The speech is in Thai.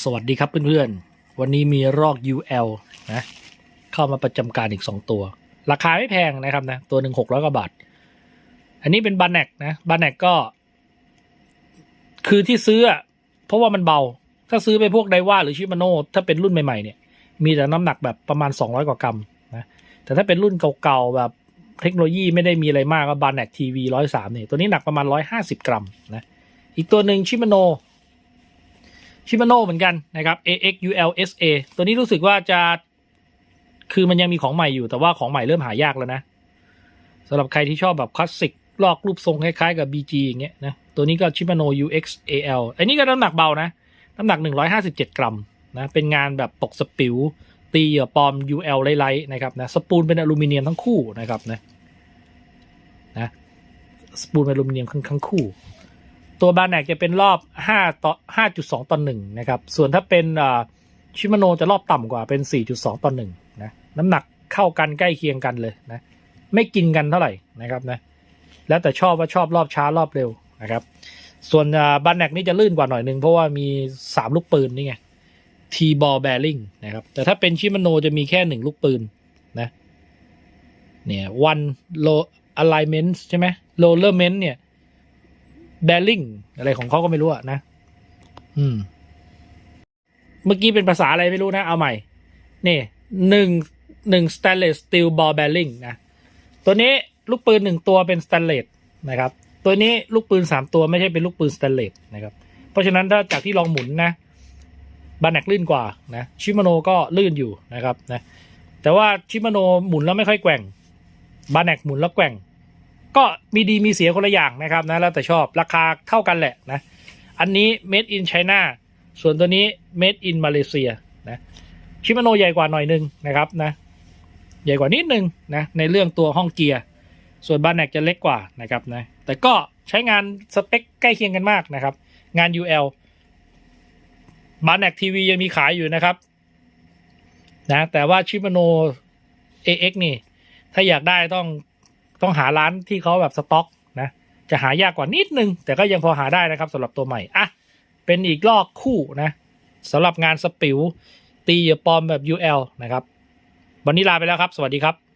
สวัสดีครับเพื่อนๆ วันนี้มีรอก UL นะเข้ามาประจำการอีก 2 ตัว ราคาไม่แพงนะครับนะตัวหนึ่งหกร้อยกว่าบาท อันนี้เป็นบ a นแนกนะบ a นแนกก็ คือที่ซื้อ เพราะว่ามันเบา ถ้าซื้อไปพวกไดว่าหรือชิมาโน่ถ้าเป็นรุ่นใหม่ๆเนี่ย มีแต่น้ำหนักแบบประมาณ 200 กว่ากรัมนะแต่ถ้าเป็นรุ่นเก่าๆแบบเทคโนโลยีไม่ได้มีอะไรมากก็บ a นแนกทีวีร้อยสามเนี่ยตัวนี้หนักประมาณ 150 กรัมนะอีกตัวหนึ่งชิมาโน ชิมาโน่เหมือนกันนะครับ AXULSA ตัวนี้รู้สึกว่าจะ คือมันยังมีของใหม่อยู่ แต่ว่าของใหม่เริ่มหายากแล้วนะสำหรับใครที่ชอบแบบคลาสสิกลอกรูปทรงคล้ายๆกับ BG อย่างเงี้ยนะ ตัวนี้ก็ชิมาโน UXAL อันนี้ก็น้ำหนักเบานะ น้ำหนัก 157 กรัมนะ เป็นงานแบบตกสปิว ตีเหยื่อปลอม UL ไลท์ๆนะครับนะ สปูลเป็นอลูมิเนียมทั้งคู่นะครับนะ นะ สปูลเป็นอลูมิเนียมทั้งคู่ ตัวบาแนกจะเป็นรอบ5ต่อ5.2ต่อ1นะครับ ส่วนถ้าเป็นชิมาโนจะรอบต่ำกว่าเป็น 4.2ต่อ1นะน้ำหนักเข้ากันใกล้เคียงกันเลยนะไม่กินกันเท่าไหร่นะครับนะแล้วแต่ชอบว่าชอบรอบช้ารอบเร็วนะครับ ส่วนบาแนกนี่จะลื่นกว่าหน่อยนึงเพราะว่ามี 3 ลูกปืนนี่ไงทีบอลแบริ่งนะครับแต่ถ้าเป็นชิมาโนจะมีแค่1ลูกปืนนะเนี่ย one low alignment ใช่ไหม rollerment เนี่ย แบริ่งอะไรของเขาก็ไม่รู้อะนะ อืม เมื่อกี้เป็นภาษาอะไรไม่รู้นะ เอาใหม่ นี่หนึ่งหนึ่ง stainless steel ball bearing นะ ตัวนี้ลูกปืนหนึ่งตัวเป็น stainless นะครับ ตัวนี้ลูกปืนสามตัวไม่ใช่เป็นลูกปืน stainless นะครับ เพราะฉะนั้นถ้าจากที่ลองหมุนนะบาแนกลื่นกว่านะชิมาโนก็ลื่นอยู่นะครับนะแต่ว่าชิมาโนหมุนแล้วไม่ค่อยแกว่งบาแนกหมุนแล้วแกว่ง ก็มีดีมีเสียคนละอย่างนะครับนะแล้วแต่ชอบราคาเท่ากันแหละนะ อันนี้ made in China ส่วนตัวนี้ made in Malaysia นะชิมาโนใหญ่กว่าหน่อยนึงนะครับนะใหญ่กว่านิดนึงนะในเรื่องตัวห้องเกียร์ ส่วนบาแนกจะเล็กกว่านะครับนะแต่ก็ใช้งานสเปคใกล้เคียงกันมากนะครับ งาน UL บาแนกทีวียังมีขายอยู่นะครับนะแต่ว่าชิมาโน AX นี่ ถ้าอยากได้ต้อง ต้องหาร้านที่เขาแบบสต็อกนะ จะหายากกว่านิดนึง แต่ก็ยังพอหาได้นะครับสำหรับตัวใหม่ อะ เป็นอีกลอกคู่นะสำหรับงานสปิวตีเยอปอมแบบ UL นะครับ วันนี้ลาไปแล้วครับ สวัสดีครับ